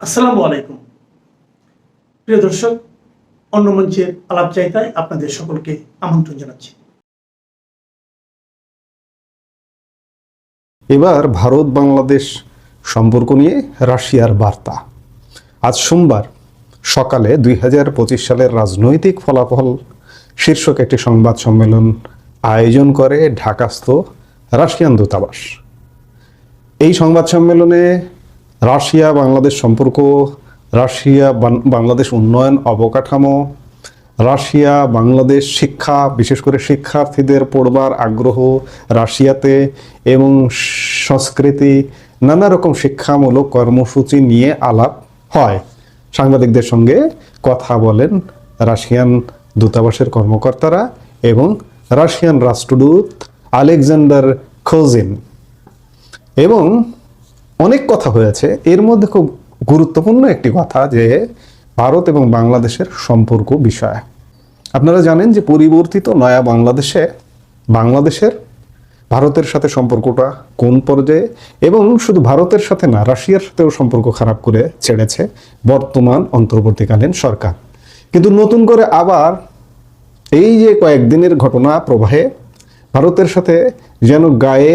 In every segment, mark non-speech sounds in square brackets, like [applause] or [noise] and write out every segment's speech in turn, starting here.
আসসালামু আলাইকুম। প্রিয় দর্শক, অন্য মঞ্চের আলাপ চাইতায় আপনাদের সকলকে আমন্ত্রণ জানাচ্ছি। এবার ভারত বাংলাদেশ সম্পর্ক নিয়ে রাশিয়ার বার্তা। আজ সোমবার, সকালে দুই হাজার পঁচিশ সালের রাজনৈতিক ফলাফল শীর্ষক একটি সংবাদ সম্মেলন আয়োজন করে ঢাকাস্থ রাশিয়ান দূতাবাস। এই সংবাদ সম্মেলনে রাশিয়া, বাংলাদেশ সম্পর্ক, রাশিয়া বাংলাদেশ উন্নয়ন অবকাঠামো, রাশিয়া, বাংলাদেশ শিক্ষা, বিশেষ করে শিক্ষার্থীদের পড়বার আগ্রহ রাশিয়াতে এবং সংস্কৃতি, নানা রকম শিক্ষামূলক কর্মসূচি নিয়ে আলাপ হয়। সাংবাদিকদের সঙ্গে কথা বলেন রাশিয়ান দূতাবাসের কর্মকর্তারা এবং রাশিয়ান রাষ্ট্রদূত আলেকজান্ডার খোজিন। এবং অনেক কথা হয়েছে। এর মধ্যে খুব গুরুত্বপূর্ণ একটি কথা যে ভারত এবং বাংলাদেশের সম্পর্ক বিষয়। আপনারা জানেন যে পরিবর্তিত নয়া বাংলাদেশে বাংলাদেশের ভারতের সাথে সম্পর্কটা কোন পর্যায়ে এবং শুধু ভারতের সাথে না, রাশিয়ার সাথেও সম্পর্ক খারাপ করে ছেড়েছে বর্তমান অন্তর্বর্তীকালীন সরকার। কিন্তু নতুন করে আবার এই যে কয়েকদিনের ঘটনা প্রবাহে ভারতের সাথে যেন গায়ে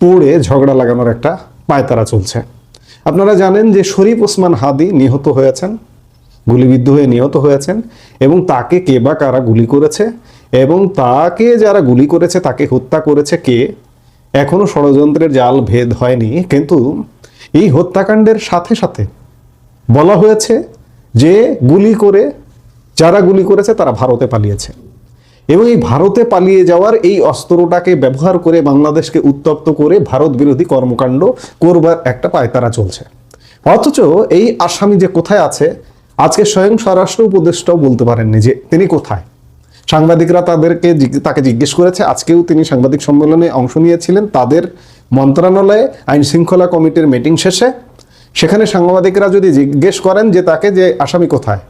পড়ে ঝগড়া লাগানোর একটা পায়তারা চলছে। আপনারা জানেন যে শরীফ ওসমান হাদি নিহত হয়েছেন, গুলিবিদ্ধ হয়ে নিহত হয়েছেন এবং তাকে কে বা কারা গুলি করেছে এবং তাকে যারা গুলি করেছে, তাকে হত্যা করেছে কে, এখনও ষড়যন্ত্রের জাল ভেদ হয়নি। কিন্তু এই হত্যাকাণ্ডের সাথে সাথে বলা হয়েছে যে গুলি করে, যারা গুলি করেছে তারা ভারতে পালিয়েছে। এবং এই ভারতে পালিয়ে যাওয়ার এই অস্ত্রটাকে ব্যবহার করে বাংলাদেশকে উত্তপ্ত করে ভারত বিরোধী কর্মকাণ্ড করবার একটা পায়তারা চলছে। অথচ এই আসামি যে কোথায় আছে, আজকে স্বয়ং স্বরাষ্ট্র উপদেষ্টাও বলতে পারেননি যে তিনি কোথায়। সাংবাদিকরা তাদেরকে তাকে জিজ্ঞেস করেছে, আজকেও তিনি সাংবাদিক সম্মেলনে অংশ নিয়েছিলেন। তাদের মন্ত্রণালয়ে আইন শৃঙ্খলা কমিটির মিটিং শেষে, সেখানে সাংবাদিকরা যদি জিজ্ঞেস করেন যে তাকে, যে আসামি কোথায়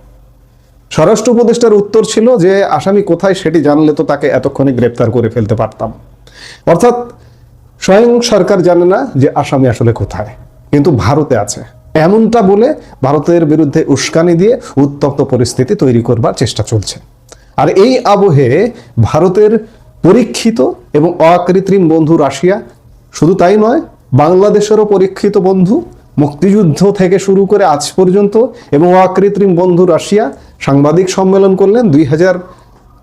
স্বরাষ্ট্র উপদেষ্টার উত্তর ছিল যে, আসামি কোথায় সেটি জানলে তো তাকে এতক্ষণে গ্রেপ্তার করে ফেলতে পারতাম। অর্থাৎ স্বয়ং সরকার জানে না যে আসামি আসলে কোথায়, কিন্তু ভারতে আছে। এমনটা বলে ভারতের বিরুদ্ধে উস্কানি দিয়ে উত্তপ্ত পরিস্থিতি তৈরি করবার চেষ্টা চলছে। আর এই আবহে ভারতের পরীক্ষিত এবং অকৃত্রিম বন্ধু রাশিয়া শুধু তাই নয়, বাংলাদেশেরও পরীক্ষিত বন্ধু, মুক্তিযুদ্ধ থেকে শুরু করে আজ পর্যন্ত এবং অকৃত্রিম বন্ধু রাশিয়া সাংবাদিক সম্মেলন করলেন দুই হাজার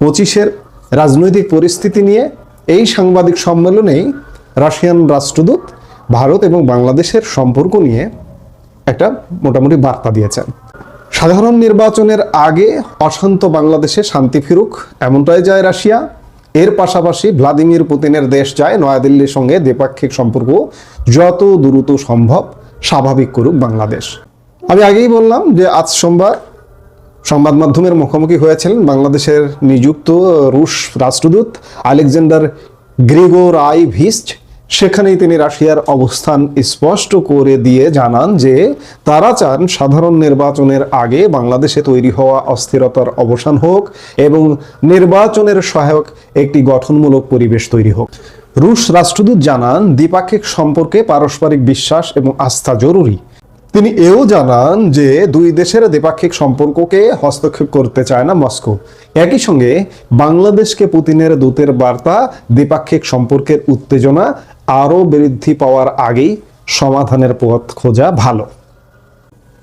পঁচিশের রাজনৈতিক পরিস্থিতি নিয়ে। এই সাংবাদিক সম্মেলনেই রাশিয়ান রাষ্ট্রদূত ভারত এবং বাংলাদেশের সম্পর্ক নিয়ে একটা মোটামুটি বার্তা দিয়েছেন। সাধারণ নির্বাচনের আগে অশান্ত বাংলাদেশে শান্তি ফিরুক, এমনটাই যায় রাশিয়া। এর পাশাপাশি ভ্লাদিমির পুতিনের দেশ যায় নয়াদিল্লির সঙ্গে দ্বিপাক্ষিক সম্পর্ক যত দ্রুত সম্ভব স্বাভাবিক করুক বাংলাদেশ। আমি আগেই বললাম যে আজ সোমবার সংবাদ মাধ্যমের মুখোমুখি হয়েছিলেন বাংলাদেশের নিযুক্ত রুশ রাষ্ট্রদূত আলেকজান্ডার গ্রিগোর আই ভিস্ট। সেখানেই তিনি রাশিয়ার অবস্থান স্পষ্ট করে দিয়ে জানান যে তারা চান সাধারণ নির্বাচনের আগে বাংলাদেশে তৈরি হওয়া অস্থিরতার অবসান হোক এবং নির্বাচনের সহায়ক একটি গঠনমূলক পরিবেশ তৈরি হোক। রুশ রাষ্ট্রদূত জানান, দ্বিপাক্ষিক সম্পর্কে পারস্পরিক বিশ্বাস এবং আস্থা জরুরি। তিনি এও জানান যে দুই দেশের দ্বিপাক্ষিক সম্পর্ককে হস্তক্ষেপ করতে চায় না মস্কো। একই সঙ্গে বাংলাদেশকে পুতিনের দূতের বার্তা, দ্বিপাক্ষিক সম্পর্কের উত্তেজনা আরও বৃদ্ধি পাওয়ার আগেই সমাধানের পথ খোঁজা ভালো।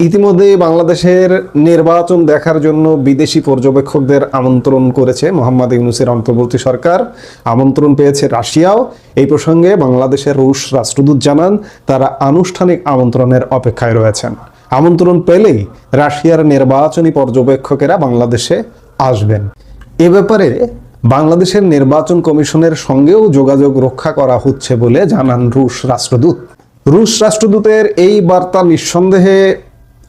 ইতিমধ্যে বাংলাদেশের নির্বাচন দেখার জন্য বিদেশি পর্যবেক্ষকদের আমন্ত্রণ করেছে মোহাম্মদ ইউনুসের অন্তর্বর্তী সরকার। আমন্ত্রণ পেয়েছে রাশিয়াও। এই প্রসঙ্গে বাংলাদেশের রুশ রাষ্ট্রদূত জানান, তারা আনুষ্ঠানিক আমন্ত্রণের অপেক্ষায় রয়েছেন। আমন্ত্রণ পেলেই রাশিয়ার নির্বাচনী পর্যবেক্ষকেরা বাংলাদেশে আসবেন। এ ব্যাপারে বাংলাদেশের নির্বাচন কমিশনের সঙ্গেও যোগাযোগ রক্ষা করা হচ্ছে বলে জানান রুশ রাষ্ট্রদূত। রুশ রাষ্ট্রদূতের এই বার্তা নিঃসন্দেহে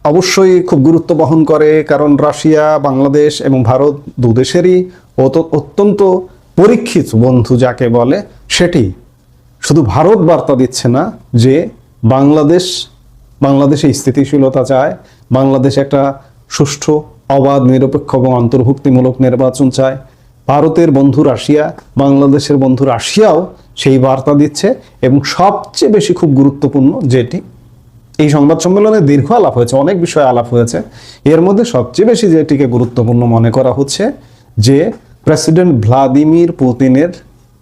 অবশ্যই খুব গুরুত্ব বহন করে, কারণ রাশিয়া, বাংলাদেশ এবং ভারত দু দেশেরই অত- অত্যন্ত পরীক্ষিত বন্ধু যাকে বলে সেটি। শুধু ভারত বার্তা দিচ্ছে না যে বাংলাদেশ, বাংলাদেশে স্থিতিশীলতা চায়, বাংলাদেশ একটা সুষ্ঠু, অবাধ, নিরপেক্ষ এবং অন্তর্ভুক্তিমূলক নির্বাচন চায়। ভারতের বন্ধু রাশিয়া, বাংলাদেশের বন্ধু রাশিয়াও সেই বার্তা দিচ্ছে এবং সবচেয়ে বেশি খুব গুরুত্বপূর্ণ যেটি এই সংবাদ সম্মেলনে দীর্ঘ আলাপ হয়েছে, অনেক বিষয়ে আলাপ হয়েছে। এর মধ্যে সবচেয়ে বেশি যেটিকে গুরুত্বপূর্ণ মনে করা হচ্ছে যে প্রেসিডেন্ট ভ্লাদিমির পুতিনের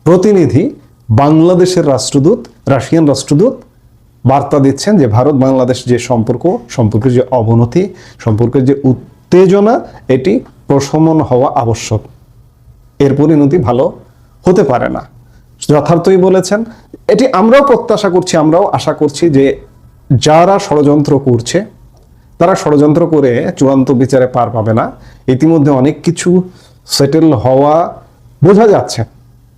প্রতিনিধি বাংলাদেশের রাষ্ট্রদূত, রাশিয়ান রাষ্ট্রদূত বার্তা দিচ্ছেন যে ভারত, বাংলাদেশ যে সম্পর্ক, সম্পর্কের যে অবনতি, সম্পর্কের যে উত্তেজনা, এটি প্রশমন হওয়া আবশ্যক। এর পরিণতি ভালো হতে পারে না। যথার্থই বলেছেন, এটি আমরাও প্রত্যাশা করছি, আমরাও আশা করছি যে যারা ষড়যন্ত্র করছে, তারা ষড়যন্ত্র করে চূড়ান্ত বিচারে পার পাবে না। ইতিমধ্যে অনেক কিছু সেটেল হওয়া বোঝা যাচ্ছে।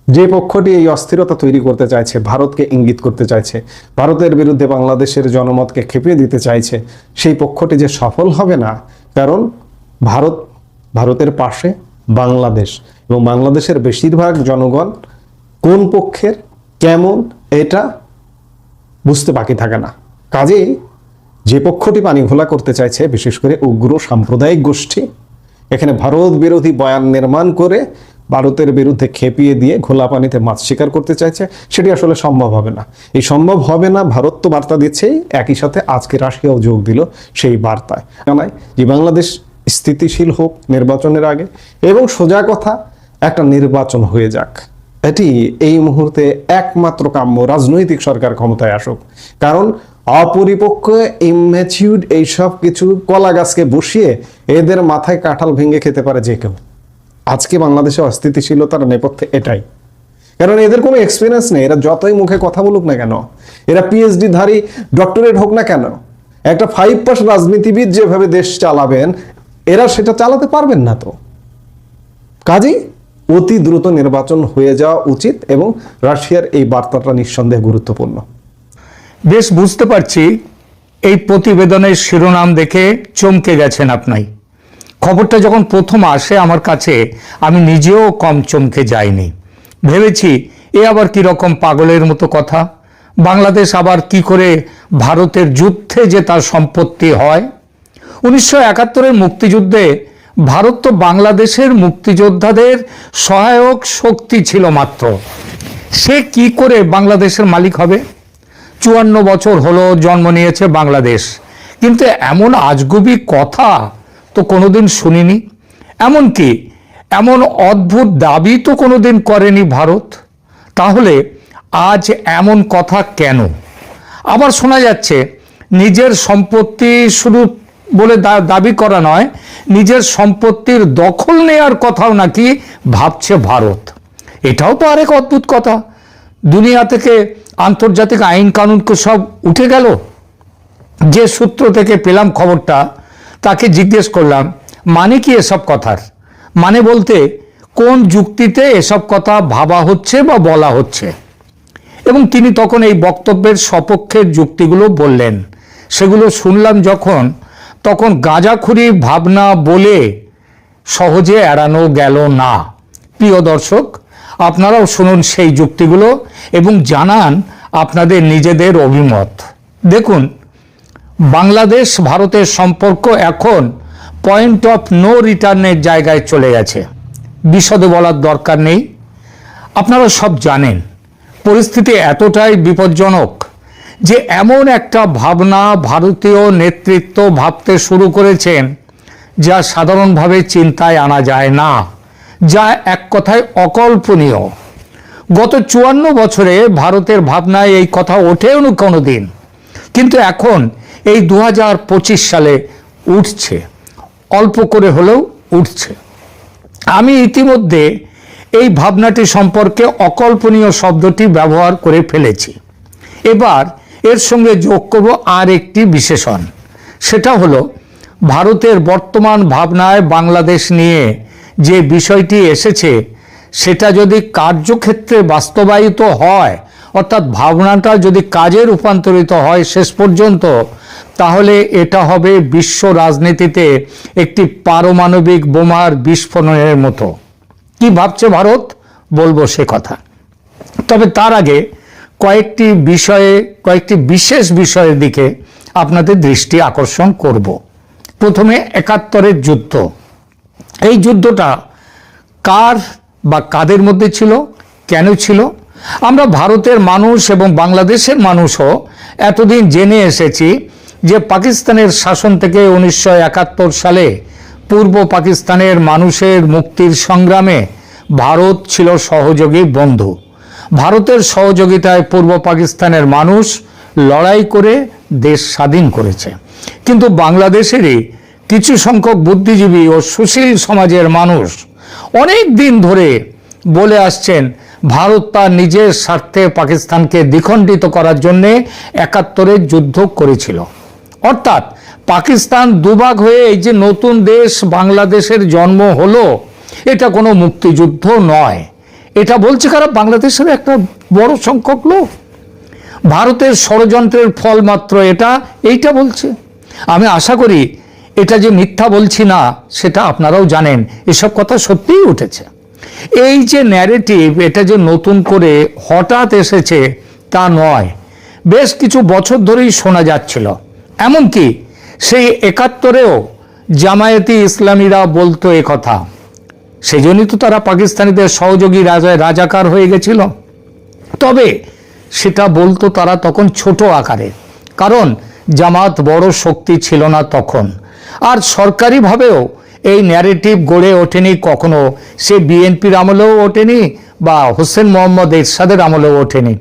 যে পক্ষটি এই অস্থিরতা তৈরি করতে চাইছে, ভারতকে ইঙ্গিত করতে চাইছে, ভারতের বিরুদ্ধে বাংলাদেশের জনমতকে খেপিয়ে দিতে চাইছে, সেই পক্ষটি যে সফল হবে না, কারণ ভারত, ভারতের পাশে বাংলাদেশ এবং বাংলাদেশের বেশিরভাগ জনগণ কোন পক্ষের, কেমন, এটা বুঝতে বাকি থাকে না। কাজেই যে পক্ষটি পানি ঘোলা করতে চাইছে, বিশেষ করে উগ্র সাম্প্রদায়িক গোষ্ঠী, এখানে ভারত বিরোধী বয়ান নির্মাণ করে ভারতের বিরুদ্ধে খেপিয়ে দিয়ে ঘোলা পানিতে মাছ শিকার করতে চাইছে, সেটি আসলে সম্ভব হবে না। এই সম্ভব হবে না, ভারত তো বার্তা দিচ্ছেই, একই সাথে আজকে রাশিয়াও যোগ দিল সেই বার্তায়। জানাই যে বাংলাদেশ স্থিতিশীল হোক নির্বাচনের আগে, এবং সোজা কথা, একটা নির্বাচন হয়ে যাক। এটি এই মুহূর্তে একমাত্র কাম্য রাজনৈতিক সরকার ক্ষমতায় আসুক। কারণ অপরিপক্ক ইম্যাচিউড এইসব কিছু কলা গাছকে বসিয়ে এদের মাথায় কাঁঠাল ভেঙে খেতে পারে যে কেউ। আজকে বাংলাদেশে অস্থিতিশীলতার নেপথ্যে এটাই। কারণ এদের কোনো এক্সপিরিয়েন্স নেই, এরা যতই মুখে কথা বলুক না কেন, এরা পিএইচডি ধারী ডক্টরেট হোক না কেন, একটা ফাইভ পাস রাজনীতিবিদ যেভাবে দেশ চালাবেন, এরা সেটা চালাতে পারবেন না তো। কাজেই অতি দ্রুত নির্বাচন হয়ে যাওয়া উচিত এবং রাশিয়ার এই বার্তাটা নিঃসন্দেহে গুরুত্বপূর্ণ। বেশ বুঝতে পারছি এই প্রতিবেদনের শিরোনাম দেখে চমকে গেছেন আপনি। খবরটা যখন প্রথম আসে আমার কাছে, আমি নিজেও কম চমকে যাইনি। ভেবেছি, এ আবার রকম পাগলের মতো কথা? বাংলাদেশ আবার কি করে ভারতের যুদ্ধে যে তার সম্পত্তি হয়? উনিশশো একাত্তরের মুক্তিযুদ্ধে ভারত তো বাংলাদেশের মুক্তিযোদ্ধাদের সহায়ক শক্তি ছিল মাত্র। সে কি করে বাংলাদেশের মালিক হবে? চুয়ান্ন বছর হলো জন্ম নিয়েছে বাংলাদেশ। কিন্তু এমন আজগুবি কথা তো কোনোদিন শুনিনি। এমনকি এমন অদ্ভুত দাবি তো কোনোদিন করেনি ভারত। তাহলে আজ এমন কথা কেন? আবার শোনা যাচ্ছে, নিজের সম্পত্তি শুধু বলে দাবি করা নয়, নিজের সম্পত্তির দখল নেয়ার কথাও নাকি ভাবছে ভারত। এটাও তো আরেক অদ্ভুত কথা। দুনিয়া থেকে আন্তর্জাতিক আইন কানুনকে সব উঠে গেল। যে সূত্র থেকে পেলাম খবরটা, তাকে জিজ্ঞেস করলাম মানে কি এসব কথার? মানে বলতে কোন যুক্তিতে এসব কথা ভাবা হচ্ছে বা বলা হচ্ছে? এবং তিনি তখন এই বক্তব্যের সপক্ষের যুক্তিগুলো বললেন। সেগুলো শুনলাম যখন, তখন গাঁজাখুরি ভাবনা বলে সহজে এড়ানো গেল না। প্রিয় দর্শক আপনারাও শুনুন সেই যুক্তিগুলো এবং জানান আপনাদের নিজেদের অভিমত। দেখুন, বাংলাদেশ ভারতের সম্পর্ক এখন পয়েন্ট অফ নো রিটার্নের জায়গায় চলে গেছে। বিশদে বলার দরকার নেই। আপনারা সব জানেন, পরিস্থিতি এতটাই বিপজ্জনক যে এমন একটা ভাবনা ভারতীয় নেতৃত্ব ভাবতে শুরু করেছেন, যা সাধারণভাবে চিন্তায় আনা যায় না। যা এক কথায় অকল্পনীয়। গত চুয়ান্ন বছরে ভারতের ভাবনায় এই কথা ওঠেও কোনো দিন কিন্তু এখন এই দু হাজার পঁচিশ সালে উঠছে। অল্প করে হলেও উঠছে। আমি ইতিমধ্যে এই ভাবনাটি সম্পর্কে অকল্পনীয় শব্দটি ব্যবহার করে ফেলেছি। এবার এর সঙ্গে যোগ করব আর একটি বিশেষণ। সেটা হলো, ভারতের বর্তমান ভাবনায় বাংলাদেশ নিয়ে যে বিষয়টি এসেছে, সেটা যদি কার্যক্ষেত্রে বাস্তবায়িত হয়, অর্থাৎ ভাবনাটা যদি কাজে রূপান্তরিত হয় শেষ পর্যন্ত, তাহলে এটা হবে বিশ্ব রাজনীতিতে একটি পারমাণবিক বোমার বিস্ফোরণের মতো। কি ভাবছে ভারত? বলব সে কথা। তবে তার আগে কয়েকটি বিষয়ে, কয়েকটি বিশেষ বিষয়ের দিকে আপনাদের দৃষ্টি আকর্ষণ করব। প্রথমে একাত্তরের যুদ্ধ। এই যুদ্ধটা কার বা কাদের মধ্যে ছিল? কেন ছিল? আমরা ভারতের মানুষ এবং বাংলাদেশের মানুষও এতদিন জেনে এসেছি যে পাকিস্তানের শাসন থেকে উনিশশো একাত্তর সালে পূর্ব পাকিস্তানের মানুষের মুক্তির সংগ্রামে ভারত ছিল সহযোগী বন্ধু। ভারতের সহযোগিতায় পূর্ব পাকিস্তানের মানুষ লড়াই করে দেশ স্বাধীন করেছে। কিন্তু বাংলাদেশেরই কিছু সংখ্যক বুদ্ধিজীবী ও সুশীল সমাজের মানুষ অনেক দিন ধরে বলে আসছেন, ভারত তার নিজের স্বার্থে পাকিস্তানকে দ্বিখণ্ডিত করার জন্য একাত্তরের যুদ্ধ করেছিল। অর্থাৎ পাকিস্তান দুভাগ হয়ে এই যে নতুন দেশ বাংলাদেশের জন্ম হলো, এটা কোনো মুক্তিযুদ্ধ নয়। এটা বলছে কারা? বাংলাদেশের একটা বড় সংখ্যক লোক। ভারতের ষড়যন্ত্রের ফল মাত্র এটা, এইটা বলছে। আমি আশা করি এটা যে মিথ্যা বলছি না, সেটা আপনারাও জানেন। এসব কথা সত্যিই উঠেছে। এই যে ন্যারেটিভ এটা যে নতুন করে হঠাৎ এসেছে, তা নয়। বেশ কিছু বছর ধরেই শোনা যাচ্ছিল। এমনকি সেই একাত্তরেও জামায়াতি ইসলামীরা বলতো কথা। সেই জন্যই তো তারা পাকিস্তানিদের সহযোগী রাজায় রাজাকার হয়ে গেছিল। তবে সেটা বলতো তারা তখন ছোট আকারে। কারণ জামাত বড় শক্তি ছিল না তখন। আর সরকারিভাবেও এই ন্যারেটিভ গড়ে ওঠেনি কখনো। সে বিএনপির আমলেও ওঠেনি বা হোসেন মোহাম্মদ এরশাদের আমলেও ওঠেনি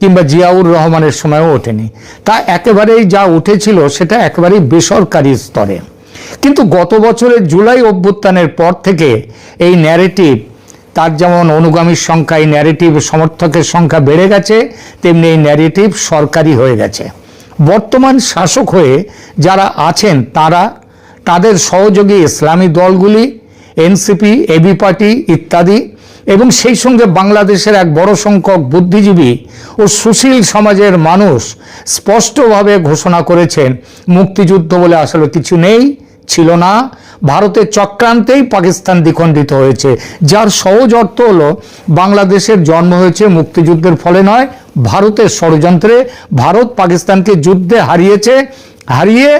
কিংবা জিয়াউর রহমানের সময়ও ওঠেনি। তা একেবারেই যা উঠেছিল সেটা একেবারেই বেসরকারি স্তরে। কিন্তু গত বছরের জুলাই অভ্যুত্থানের পর থেকে এই ন্যারেটিভ তার যেমন অনুগামীর সংখ্যা, এই ন্যারেটিভ সমর্থকের সংখ্যা বেড়ে গেছে, তেমনি এই ন্যারেটিভ সরকারি হয়ে গেছে। বর্তমান শাসক হয়ে যারা আছেন, তারা তাদের সহযোগী ইসলামী দলগুলি, এনসিপি এবি পার্টি ইত্যাদি এবং সেই সঙ্গে বাংলাদেশের এক বড় সংখ্যক বুদ্ধিজীবী ও সুশীল সমাজের মানুষ স্পষ্টভাবে ঘোষণা করেছেন, মুক্তিযুদ্ধ বলে আসলে কিছু নেই, ছিল না। ভারতের চক্রান্তেই পাকিস্তান দ্বিখণ্ডিত হয়েছে, যার সহজ অর্থ হলো বাংলাদেশের জন্ম হয়েছে মুক্তিযুদ্ধের ফলে নয়, ভারতের ষড়যন্ত্রে ভারত পাকিস্তানকে যুদ্ধে হারিয়েছে, হারিয়ে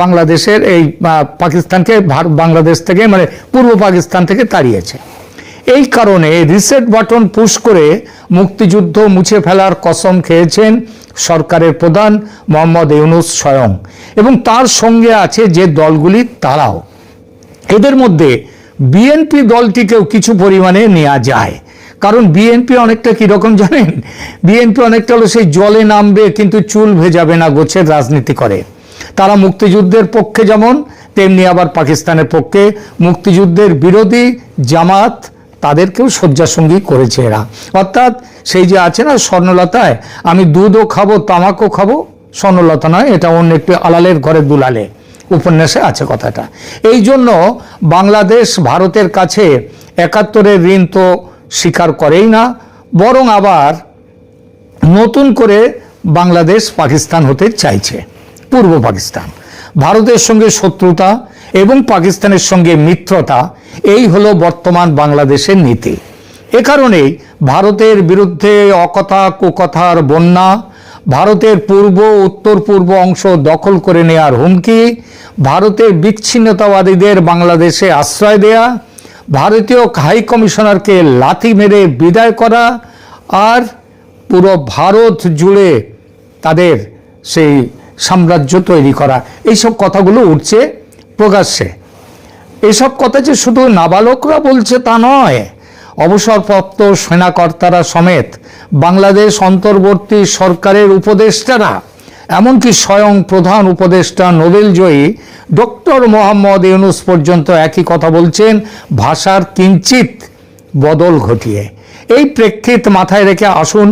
বাংলাদেশের এই পাকিস্তানকে বাংলাদেশ থেকে মানে পূর্ব পাকিস্তান থেকে তাড়িয়েছে। এই কারণে রিসেট বাটন পুশ করে মুক্তিযুদ্ধ মুছে ফেলার কসম খেয়েছেন সরকারের প্রধান মোহাম্মদ ইউনুস স্বয়ং এবং তার সঙ্গে আছে যে দলগুলি তারাও। এদের মধ্যে বিএনপি দলটিকেও কিছু পরিমাণে নেওয়া যায়। কারণ বিএনপি অনেকটা কীরকম জানেন? বিএনপি অনেকটা হলো সেই জলে নামবে কিন্তু চুল ভেজাবে না গোছের রাজনীতি করে। তারা মুক্তিযুদ্ধের পক্ষে যেমন, তেমনি আবার পাকিস্তানের পক্ষে মুক্তিযুদ্ধের বিরোধী জামাত তাদেরকেও শয্যাসঙ্গী করেছে এরা। অর্থাৎ সেই যে আছে না স্বর্ণলতায়, আমি দুধও খাব, তামাকও খাব, স্বর্ণলতা নয়, এটা অন্য একটি আলালের ঘরে দুলালে, উপন্যাসে আছে কথাটা। এই জন্য বাংলাদেশ ভারতের কাছে একাত্তরের ঋণ তো স্বীকার করেই না, বরং আবার নতুন করে বাংলাদেশ পাকিস্তান হতে চাইছে। পূর্ব পাকিস্তান। ভারতের সঙ্গে শত্রুতা এবং পাকিস্তানের সঙ্গে মিত্রতা, এই হলো বর্তমান বাংলাদেশের নীতি। এ কারণেই ভারতের বিরুদ্ধে অকথা কুকথার বন্যা, ভারতের পূর্ব, উত্তর পূর্ব অংশ দখল করে নেয়ার হুমকি, ভারতের বিচ্ছিন্নতাবাদীদের বাংলাদেশে আশ্রয় দেয়া, ভারতীয় হাই কমিশনারকে লাথি মেরে বিদায় করা আর পুরো ভারত জুড়ে তাদের সেই সাম্রাজ্য তৈরি করা। এইসব কথাগুলো উঠছে প্রকাশ্যে। এসব কথা যে শুধু নাবালকরা বলছে তা নয়, অবসরপ্রাপ্ত সেনাকর্তারা সমেত বাংলাদেশ অন্তর্বর্তী সরকারের উপদেষ্টারা, এমনকি স্বয়ং প্রধান উপদেষ্টা নোবেলজয়ী ডক্টর মোহাম্মদ ইউনুস পর্যন্ত একই কথা বলছেন, ভাষার কিঞ্চিত বদল ঘটিয়ে। এই প্রেক্ষিত মাথায় রেখে আসুন,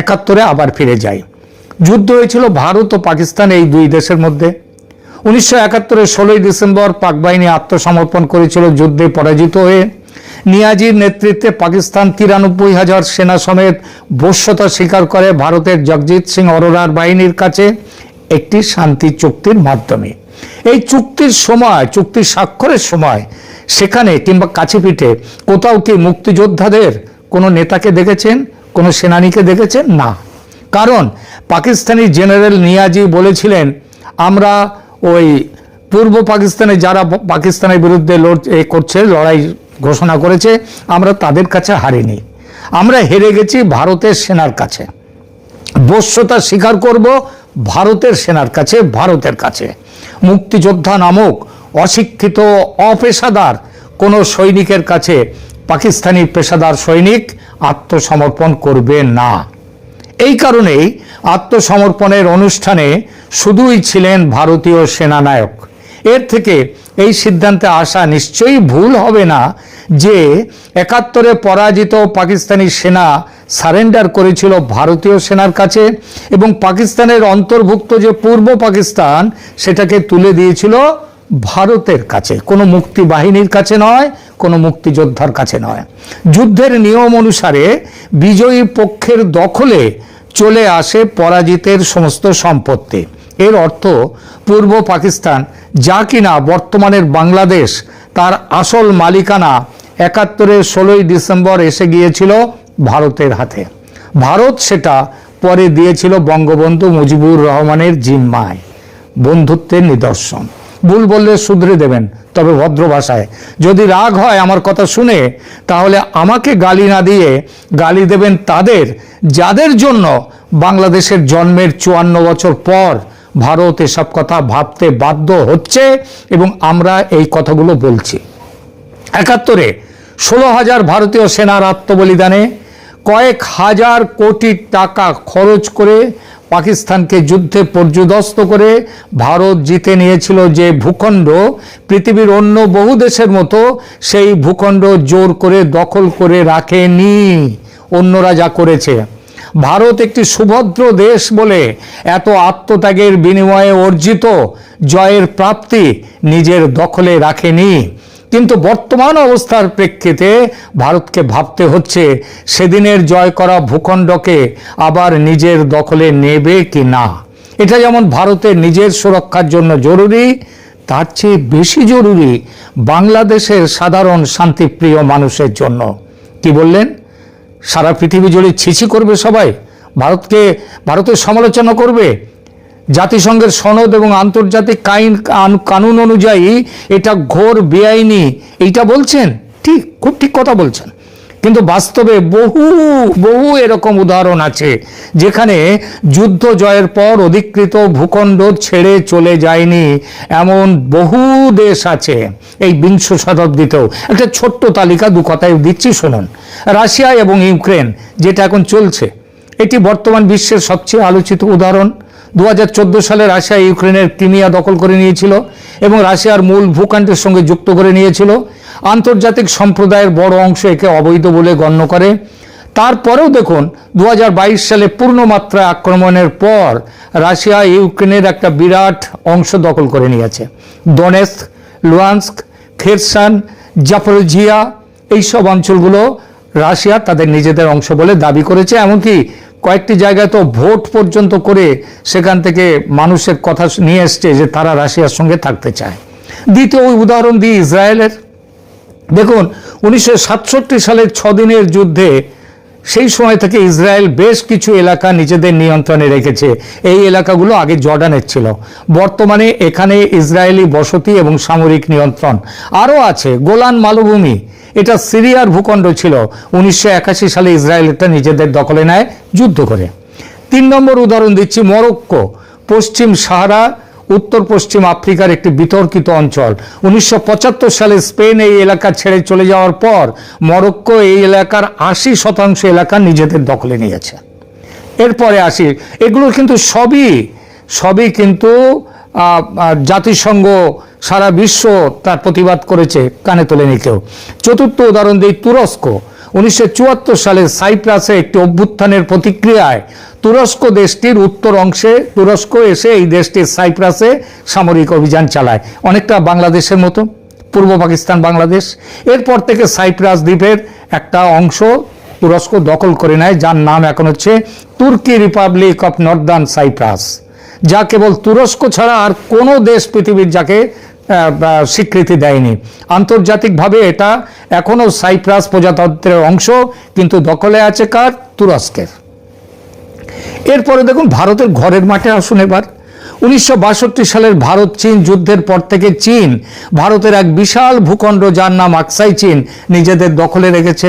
একাত্তরে আবার ফিরে যাই। যুদ্ধ হয়েছিল ভারত ও পাকিস্তান এই দুই দেশের মধ্যে। উনিশশো একাত্তরের ষোলোই ডিসেম্বর পাক বাহিনী আত্মসমর্পণ করেছিল, যুদ্ধে পরাজিত হয়ে। নিয়াজির নেতৃত্বে পাকিস্তান তিরানব্বই হাজার সেনা সমেত বশ্যতা স্বীকার করে ভারতের জগজিৎ সিং অরোরার বাহিনীর কাছে একটি শান্তি চুক্তির মাধ্যমে। এই চুক্তির সময় চুক্তি স্বাক্ষরের সময় সেখানে কিংবা কাছে পিঠে কোথাও কি মুক্তিযোদ্ধাদের কোনো নেতাকে দেখেছেন, কোনো সেনানীকে দেখেছেন? না। কারণ পাকিস্তানি জেনারেল নিয়াজি বলেছিলেন, আমরা ওই পূর্ব পাকিস্তানে যারা পাকিস্তানের বিরুদ্ধে লড়, এ করছে, লড়াই ঘোষণা করেছে, আমরা তাদের কাছে হারিনি। আমরা হেরে গেছি ভারতের সেনার কাছে। বস্যতা স্বীকার করব ভারতের সেনার কাছে, ভারতের কাছে। মুক্তিযোদ্ধা নামক অশিক্ষিত অপেশাদার কোনো সৈনিকের কাছে পাকিস্তানি পেশাদার সৈনিক আত্মসমর্পণ করবে না। এই কারণেই আত্মসমর্পণের অনুষ্ঠানে শুধুই ছিলেন ভারতীয় সেনানায়ক। এর থেকে এই সিদ্ধান্তে আসা নিশ্চয়ই ভুল হবে না যে একাত্তরে পরাজিত পাকিস্তানি সেনা সারেন্ডার করেছিল ভারতীয় সেনার কাছে এবং পাকিস্তানের অন্তর্ভুক্ত যে পূর্ব পাকিস্তান, সেটাকে তুলে দিয়েছিল ভারতের কাছে। কোনো মুক্তি বাহিনীর কাছে নয়, কোনো মুক্তিযোদ্ধার কাছে নয়। যুদ্ধের নিয়ম অনুসারে বিজয়ী পক্ষের দখলে চলে আসে পরাজিতের সমস্ত সম্পত্তি। এর অর্থ পূর্ব পাকিস্তান যা কিনা বর্তমানের বাংলাদেশ, তার আসল মালিকানা একাত্তরের ষোলোই ডিসেম্বর এসে গিয়েছিল ভারতের হাতে। ভারত সেটা পরে দিয়েছিল বঙ্গবন্ধু মুজিবুর রহমানের জিম্মায়। বন্ধুত্বের নিদর্শন। ভুল বললে শুধরে দেবেন, তবে ভদ্র ভাষায়। যদি রাগ হয় আমার কথা শুনে, তাহলে আমাকে গালি না দিয়ে গালি দেবেন তাদের, যাদের জন্য বাংলাদেশের জন্মের চুয়ান্ন বছর পর ভারত এসব কথা ভাবতে বাধ্য হচ্ছে এবং আমরা এই কথাগুলো বলছি। একাত্তরে, ষোলো হাজার ভারতীয় সেনার আত্মবলিদানে কয়েক হাজার কোটি টাকা খরচ করে পাকিস্তানকে যুদ্ধে পর্যুদস্ত করে ভারত জিতে নিয়েছিল যে ভূখণ্ড, পৃথিবীর অন্য বহু দেশের মতো সেই ভূখণ্ড জোর করে দখল করে রাখেনি। অন্যরা যা করেছে। ভারত একটি সুভদ্র দেশ বলে এত আত্মত্যাগের বিনিময়ে অর্জিত জয়ের প্রাপ্তি নিজের দখলে রাখেনি। কিন্তু বর্তমান অবস্থার প্রেক্ষিতে ভারতকে ভাবতে হচ্ছে সেদিনের জয় করা ভূখণ্ডকে আবার নিজের দখলে নেবে কি না। এটা যেমন ভারতের নিজের সুরক্ষার জন্য জরুরি, তার চেয়ে বেশি জরুরি বাংলাদেশের সাধারণ শান্তিপ্রিয় মানুষের জন্য। কি বললেন? সারা পৃথিবী জুড়ে ছিছি করবে সবাই? ভারতকে, ভারতের সমালোচনা করবে? জাতিসংঘের সনদ এবং আন্তর্জাতিক কাইন কানুন অনুযায়ী এটা ঘোর বেআইনি। এইটা বলছেন? ঠিক, খুব ঠিক কথা বলছেন। কিন্তু বাস্তবে বহু বহু এরকম উদাহরণ আছে, যেখানে যুদ্ধ জয়ের পর অধিকৃত ভূখণ্ড ছেড়ে চলে যায়নি এমন বহু দেশ আছে এই বিংশ শতাব্দীতেও। একটা ছোট্ট তালিকা দু কথায় দিচ্ছি, শুনুন। রাশিয়া এবং ইউক্রেন, যেটা এখন চলছে, এটি বর্তমান বিশ্বের সবচেয়ে আলোচিত উদাহরণ। দু হাজার চোদ্দ সালে রাশিয়া ইউক্রেনের ক্রিমিয়া দখল করে নিয়েছিল এবং রাশিয়ার মূল ভূখণ্ডের সঙ্গে যুক্ত করে নিয়েছিল। আন্তর্জাতিক সম্প্রদায়ের বড় অংশ একে অবৈধ বলে গণ্য করে। তারপরেও দেখুন দু হাজার বাইশ সালে পূর্ণমাত্রায় আক্রমণের পর রাশিয়া ইউক্রেনের একটা বিরাট অংশ দখল করে নিয়েছে। দনেস্ক লুয়ান্স্ক, খেরসান জাপরজিয়া এইসব অঞ্চলগুলো রাশিয়া তাদের নিজেদের অংশ বলে দাবি করেছে। এমনকি কয়েকটি জায়গায় তো ভোট পর্যন্ত করে সেখান থেকে মানুষের কথা নিয়ে এসছে যে তারা রাশিয়ার সঙ্গে থাকতে চায়। দ্বিতীয় উদাহরণ দিই ইসরায়েলের। দেখুন, উনিশশো সালের ছদিনের যুদ্ধে সেই সময় থেকে ইসরায়েল বেশ কিছু এলাকা নিজেদের নিয়ন্ত্রণে রেখেছে। এই এলাকাগুলো আগে জর্ডানের ছিল। বর্তমানে এখানে ইসরায়েলি বসতি এবং সামরিক নিয়ন্ত্রণ। আরও আছে গোলান মালভূমি। এটা সিরিয়ার ভূখণ্ড ছিল। উনিশশো একাশি সালে ইসরায়েল এটা নিজেদের দখলে নেয়, যুদ্ধ করে। তিন নম্বর উদাহরণ দিচ্ছি, মরক্কো, পশ্চিম সাহারা, উত্তর পশ্চিম আফ্রিকার একটি বিতর্কিত অঞ্চল। উনিশশো পঁচাত্তর সালে স্পেন এই এলাকা ছেড়ে চলে যাওয়ার পর, মরক্কো এই এলাকার আশি শতাংশ এলাকা নিজেদের দখলে নিয়েছে। এরপরে আসি, এগুলো কিন্তু সবই সবই কিন্তু জাতিসংঘ সারা বিশ্ব তার প্রতিবাদ করেছে, কানে তোলেনি কেউ চতুর্থ উদাহরণ দিই তুরস্ক। উনিশশো চুয়াত্তর সালে সাইপ্রাসে একটি অভ্যুত্থানের প্রতিক্রিয়ায় তুরস্ক দেশটির উত্তর অংশে, তুরস্ক এসে এই দেশটির সাইপ্রাসে সামরিক অভিযান চালায়। অনেকটা বাংলাদেশের মতো, পূর্ব পাকিস্তান বাংলাদেশ। এরপর থেকে সাইপ্রাস দ্বীপের একটা অংশ তুরস্ক দখল করে নেয়, যার নাম এখন হচ্ছে তুর্কি রিপাবলিক অফ নর্দার্ন সাইপ্রাস। যা কেবল তুরস্ক ছাড়া আর কোনো দেশ পৃথিবীর যাকে স্বীকৃতি দেয়নি। আন্তর্জাতিকভাবে এটা এখনও সাইপ্রাস প্রজাতন্ত্রের অংশ, কিন্তু দখলে আছে কার? তুরস্কের। এরপরে দেখুন, ভারতের ঘরের মাঠে আসুন এবার। উনিশশো বাষট্টি সালের ভারত চীন যুদ্ধের পর থেকে চীন, ভারতের এক বিশাল ভূখণ্ড যার নাম আকসাই চীন, নিজেদের দখলে রেখেছে।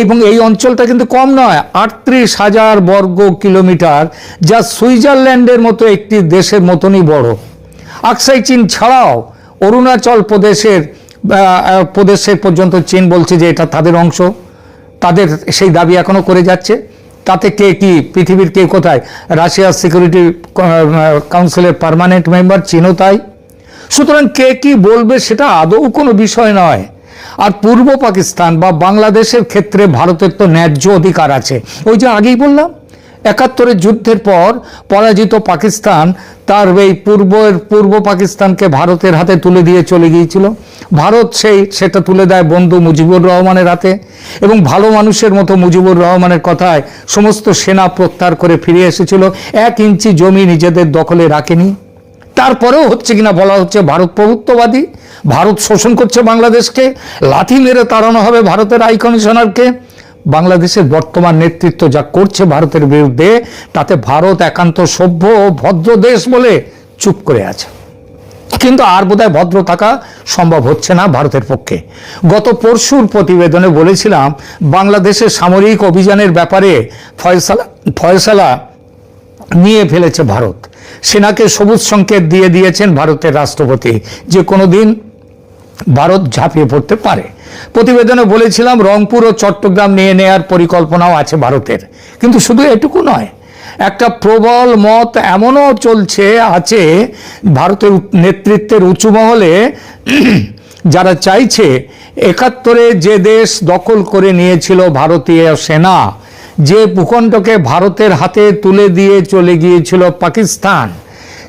এবং এই অঞ্চলটা কিন্তু কম নয়, আটত্রিশ হাজার বর্গ কিলোমিটার, যা সুইজারল্যান্ডের মতো একটি দেশের মতনই বড়। আকসাই চীন ছাড়াও অরুণাচল প্রদেশের প্রদেশের পর্যন্ত চীন বলছে যে এটা তাদের অংশ। তাদের সেই দাবি এখনও করে যাচ্ছে। তাতে কে কি, পৃথিবীর কে কোথায়? রাশিয়ার সিকিউরিটি কাউন্সিলের পার্মানেন্ট মেম্বার, চীনও তাই। সুতরাং কে কি বলবে সেটা আদৌ কোনো বিষয় নয়। আর পূর্ব পাকিস্তান বা বাংলাদেশের ক্ষেত্রে ভারতের তো ন্যায্য অধিকার আছে। ওই যে আগেই বললাম, একাত্তরের যুদ্ধের পর পরাজিত পাকিস্তান তার এই পূর্বের, পূর্ব পাকিস্তানকে ভারতের হাতে তুলে দিয়ে চলে গিয়েছিল। ভারত সেই, সেটা তুলে দেয় বন্ধু মুজিবুর রহমানের হাতে এবং ভালো মানুষের মতো মুজিবুর রহমানের কথায় সমস্ত সেনা প্রত্যাহার করে ফিরে এসেছিল। এক ইঞ্চি জমি নিজেদের দখলে রাখেনি। তারপরেও হচ্ছে কিনা বলা হচ্ছে ভারত প্রভুত্ববাদী। ভারত শোষণ করছে বাংলাদেশকে লাথি মেরে তাড়ানো হবে ভারতের হাই কমিশনারকে। বাংলাদেশের বর্তমান নেতৃত্ব যা করছে ভারতের বিরুদ্ধে, তাতে ভারত একান্ত সভ্য ও ভদ্র দেশ বলে চুপ করে আছে। কিন্তু আর বোধহয় ভদ্র থাকা সম্ভব হচ্ছে না ভারতের পক্ষে। গত পরশুর প্রতিবেদনে বলেছিলাম, বাংলাদেশের সামরিক অভিযানের ব্যাপারে ফয়সালা ফয়সালা নিয়ে ফেলেছে ভারত। সেনাকে সবুজ সংকেত দিয়ে দিয়েছেন ভারতের রাষ্ট্রপতি। যে কোনো দিন ভারত ঝাঁপিয়ে পড়তে পারে। প্রতিবেদনে বলেছিলাম, রংপুর ও চট্টগ্রাম নিয়ে নেয়ার পরিকল্পনাও আছে ভারতের। কিন্তু শুধু এটুকু নয়, একটা প্রবল মত এমনও চলছে, আছে ভারতের নেতৃত্বের উঁচু মহলে। [clears throat] যারা চাইছে, একাত্তরে যে দেশ দখল করে নিয়েছিল ভারতীয় সেনা, যে ভূখণ্ডকে ভারতের হাতে তুলে দিয়ে চলে গিয়েছিল পাকিস্তান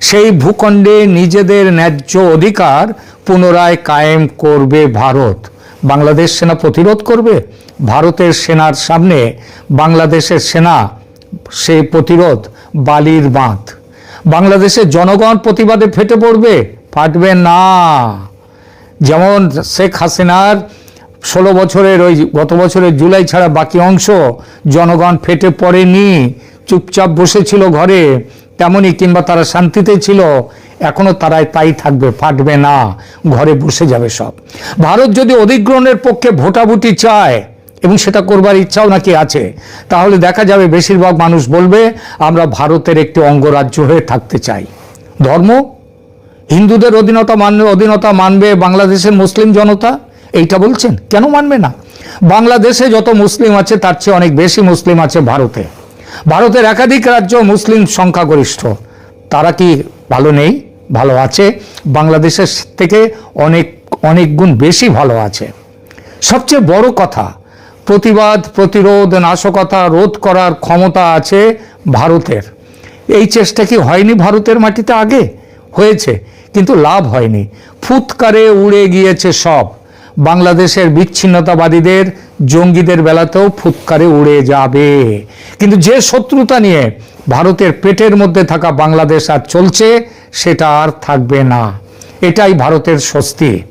সেই ভূখণ্ডে নিজেদের ন্যায্য অধিকার পুনরায় কায়েম করবে ভারত। বাংলাদেশ সেনা প্রতিরোধ করবে? ভারতের সেনার সামনে বাংলাদেশের সেনা সেই প্রতিরোধ বালির বাঁধ। বাংলাদেশের জনগণ প্রতিবাদে ফেটে পড়বে? ফাটবে না। যেমন শেখ হাসিনার ষোলো বছরের ওই গত বছরের জুলাই ছাড়া বাকি অংশ জনগণ ফেটে পড়েনি। চুপচাপ বসেছিল ঘরে। তেমনই কিংবা তারা শান্তিতে ছিল, এখনও তারাই তাই থাকবে, ফাটবে না, ঘরে বসে যাবে সব। ভারত যদি অধিগ্রহণের পক্ষে ভোটাভুটি চায়, এবং সেটা করবার ইচ্ছাও নাকি আছে, তাহলে দেখা যাবে বেশিরভাগ মানুষ বলবে, আমরা ভারতের একটি অঙ্গরাজ্য হয়ে থাকতে চাই। ধর্ম? হিন্দুদের অধীনতা মানবে অধীনতা মানবে বাংলাদেশের মুসলিম জনতা? এইটা বলছেন? কেন মানবে না? বাংলাদেশে যত মুসলিম আছে, তার চেয়ে অনেক বেশি মুসলিম আছে ভারতে। ভারতের একাধিক রাজ্য মুসলিম সংখ্যাগরিষ্ঠ। তারা কি ভালো নেই? ভালো আছে। বাংলাদেশের থেকে অনেক অনেক গুণ বেশি ভালো আছে। সবচেয়ে বড় কথা, প্রতিবাদ, প্রতিরোধ, নাশকতা, রোধ করার ক্ষমতা আছে ভারতের। এই চেষ্টা কি হয়নি ভারতের মাটিতে আগে? হয়েছে, কিন্তু লাভ হয়নি। ফুৎকারে উড়ে গিয়েছে সব। বাংলাদেশের বিচ্ছিন্নতাবাদীদের জঙ্গিদের বেলাতেও ফুৎকারে উড়ে যাবে। কিন্তু যে শত্রুতা নিয়ে ভারতের পেটের মধ্যে থাকা বাংলাদেশ আর চলছে, সেটা আর থাকবে না। এটাই ভারতের স্বস্তি।